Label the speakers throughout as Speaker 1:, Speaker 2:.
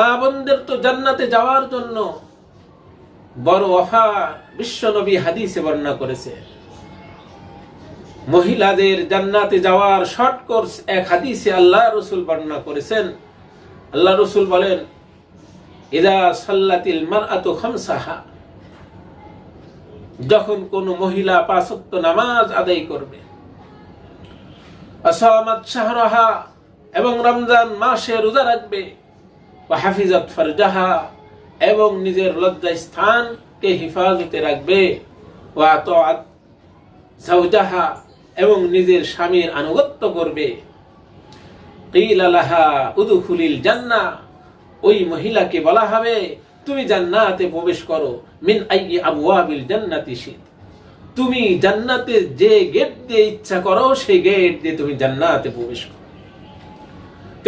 Speaker 1: মা বোনদের তো জান্নাতে যাওয়ার জন্য বড় হাদিসে বর্ণনা করেছে। মহিলাদের জান্নাতে যাওয়ার শর্ট কোর্স এক হাদিসে আল্লাহ রসুল বর্ণনা করেছেন। আল্লাহ রসুল বলেন, ইদা সাল্লাতিল খামসাহা। যখন কোন মহিলা পাঁচক্ত নামাজ আদায় করবে এবং রমজান মাসে রোজা রাখবে। হাফিজাত ফারজাহা এবং নিজের লজ্জা স্থানকে হিফাজতে রাখবে। এবং নিজের স্বামীর আনুগত্য করবে। উদখুলিল ওই মহিলাকে বলা হবে, তুমি জান্নাতে প্রবেশ করো, মিন আইয়ি আবওয়াবিল জান্নাতি শিত। তুমি জান্নাতে যে গেট দিয়ে ইচ্ছা করো, সেই গেট দিয়ে তুমি জান্নাতে প্রবেশ করো।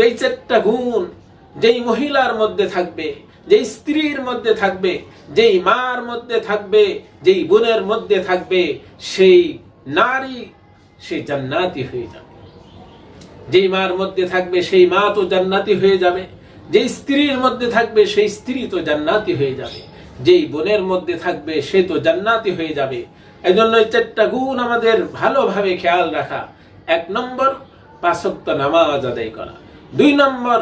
Speaker 1: এই চারটা গুণ যেই মহিলার মধ্যে থাকবে, যেই স্ত্রীর মধ্যে থাকবে, যেই মার মধ্যে থাকবে, যেই বোনের মধ্যে থাকবে, সেই নারী, সে জান্নাতি হয়ে যাবে। যেই মার মধ্যে থাকবে, সেই মা তো জান্নাতি হয়ে যাবে। যেই স্ত্রীর মধ্যে থাকবে, সেই স্ত্রী তো জান্নাতি হয়ে যাবে। যেই বোনের মধ্যে থাকবে, সে তো জান্নাতি হয়ে যাবে। এজন্য এই চারটা গুণ আমাদের ভালোভাবে খেয়াল রাখা। এক নম্বর পাঁচক্ত নামাজ আদায় করা। দুই নম্বর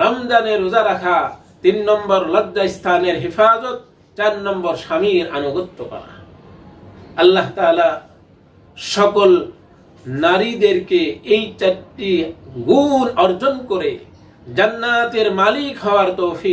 Speaker 1: রমজানের রোজা রাখা, তিন নম্বর লজ্জা স্থানের হেফাজত, চার নম্বর স্বামীর আনুগত্য করা। আল্লাহ সকল নারীদেরকে এই চারটি গুণ অর্জন করে জান্নাতের মালিক হওয়ার তৌফিক